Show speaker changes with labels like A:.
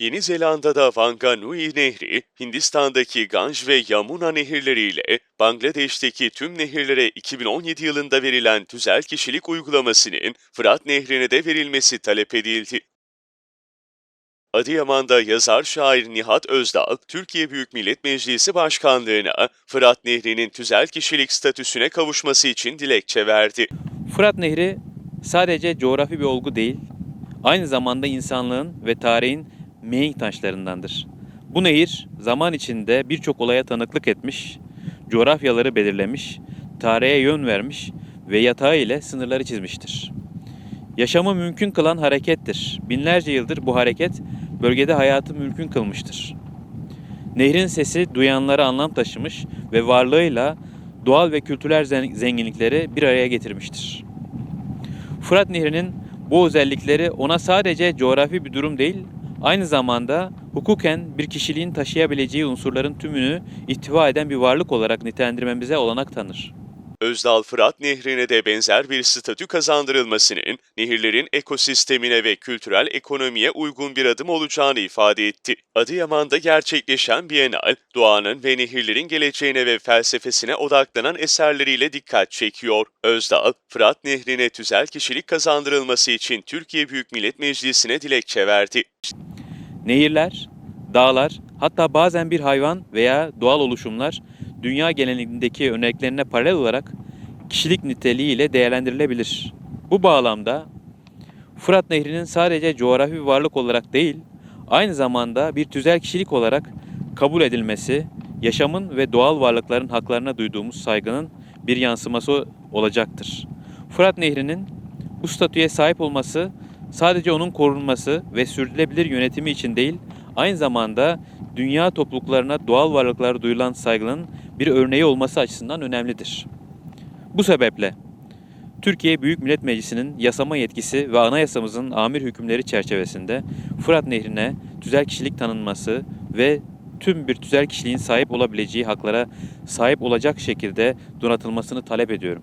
A: Yeni Zelanda'da Wanganui Nehri, Hindistan'daki Ganj ve Yamuna nehirleriyle Bangladeş'teki tüm nehirlere 2017 yılında verilen tüzel kişilik uygulamasının Fırat Nehri'ne de verilmesi talep edildi. Adıyaman'da yazar şair Nihat Özdal, Türkiye Büyük Millet Meclisi Başkanlığı'na Fırat Nehri'nin tüzel kişilik statüsüne kavuşması için dilekçe verdi.
B: Fırat Nehri sadece coğrafi bir olgu değil, aynı zamanda insanlığın ve tarihin mihenk taşlarındandır. Bu nehir zaman içinde birçok olaya tanıklık etmiş, coğrafyaları belirlemiş, tarihe yön vermiş ve yatağı ile sınırları çizmiştir. Yaşamı mümkün kılan harekettir. Binlerce yıldır bu hareket bölgede hayatı mümkün kılmıştır. Nehrin sesi duyanlara anlam taşımış ve varlığıyla doğal ve kültürel zen- zenginlikleri bir araya getirmiştir. Fırat Nehri'nin bu özellikleri ona sadece coğrafi bir durum değil, aynı zamanda hukuken bir kişiliğin taşıyabileceği unsurların tümünü ihtiva eden bir varlık olarak nitelendirmemize olanak tanır.
A: Özdal Fırat Nehri'ne de benzer bir statü kazandırılmasının nehirlerin ekosistemine ve kültürel ekonomiye uygun bir adım olacağını ifade etti. Adıyaman'da gerçekleşen Bienal, doğanın ve nehirlerin geleceğine ve felsefesine odaklanan eserleriyle dikkat çekiyor. Özdal, Fırat Nehri'ne tüzel kişilik kazandırılması için Türkiye Büyük Millet Meclisi'ne dilekçe verdi.
B: Nehirler, dağlar, hatta bazen bir hayvan veya doğal oluşumlar dünya genelindeki örneklerine paralel olarak kişilik niteliğiyle değerlendirilebilir. Bu bağlamda Fırat Nehri'nin sadece coğrafi bir varlık olarak değil, aynı zamanda bir tüzel kişilik olarak kabul edilmesi, yaşamın ve doğal varlıkların haklarına duyduğumuz saygının bir yansıması olacaktır. Fırat Nehri'nin bu statüye sahip olması sadece onun korunması ve sürdürülebilir yönetimi için değil, aynı zamanda dünya topluluklarına doğal varlıklara duyulan saygının bir örneği olması açısından önemlidir. Bu sebeple Türkiye Büyük Millet Meclisi'nin yasama yetkisi ve anayasamızın amir hükümleri çerçevesinde Fırat Nehri'ne tüzel kişilik tanınması ve tüm bir tüzel kişiliğin sahip olabileceği haklara sahip olacak şekilde donatılmasını talep ediyorum.